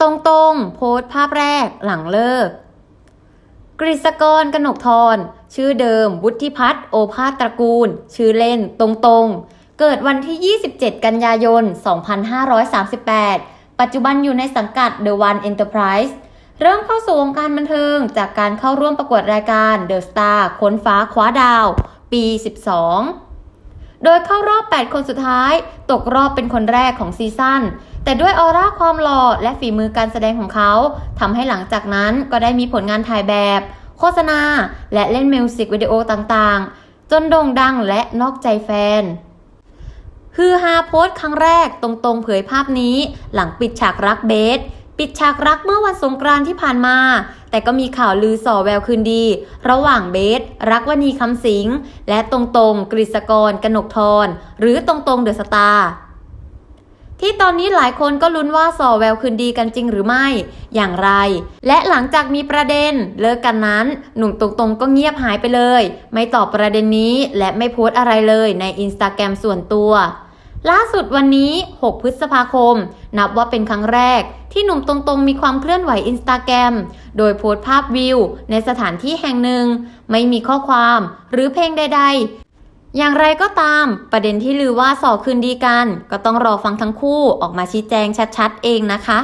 ตรงๆ โพสต์ภาพแรกหลังเลิก กฤษกรกนกทร ชื่อเดิม วุฒิพัฒน์โอภาสตระกูล ชื่อเล่นตรงๆ เกิดวันที่ 27 กันยายน 2538 ปัจจุบันอยู่ในสังกัด The One Enterprise เริ่มเข้าสู่วงการบันเทิงจากการเข้าร่วมประกวดรายการ The Star ค้นฟ้าคว้าดาว ปี 12 โดยเข้ารอบ 8 คนสุดท้าย ตกรอบเป็นคนแรกของซีซั่น แต่ด้วยออร่าความหล่อและฝีมือการแสดงของเขาทำให้หลังจากนั้นก็ได้มีผลงานถ่ายแบบ โฆษณา และเล่นมิวสิกวิดีโอต่างๆ จนโด่งดังและนอกใจแฟนฮือฮาโพสต์ครั้งแรกตรงๆเผยภาพนี้ หลังปิดฉากรักเบส ปิดฉากรักเมื่อวันสงกรานต์ที่ผ่านมา แต่ก็มีข่าวลือส่อแววคืนดี ระหว่างเบส รักวณีคำสิง และตรงๆกฤษกรกนกทร หรือตรงๆเดอะสตาร์ที่ตอนนี้หลายคนก็ลุ้นว่าส่อแววคืนดีกันจริงหรือไม่ อย่างไร และหลังจากมีประเด็นเลิกกันนั้น หนุ่มตรงๆก็เงียบหายไปเลย ไม่ตอบประเด็นนี้และไม่โพสต์อะไรเลยในอินสตาแกรมส่วนตัว ล่าสุดวันนี้ 6 พฤษภาคม นับว่าเป็นครั้งแรก ที่หนุ่มตรงๆ มีความเคลื่อนไหวอินสตาแกรม โดยโพสต์ภาพวิว ในสถานที่แห่งหนึ่ง ไม่มีข้อความ หรือเพลงใด ๆ อย่างไรก็ตาม ประเด็นที่ลือว่าสอคืนดีกัน ก็ต้องรอฟังทั้งคู่ออกมาชี้แจงชัดๆ เองนะคะ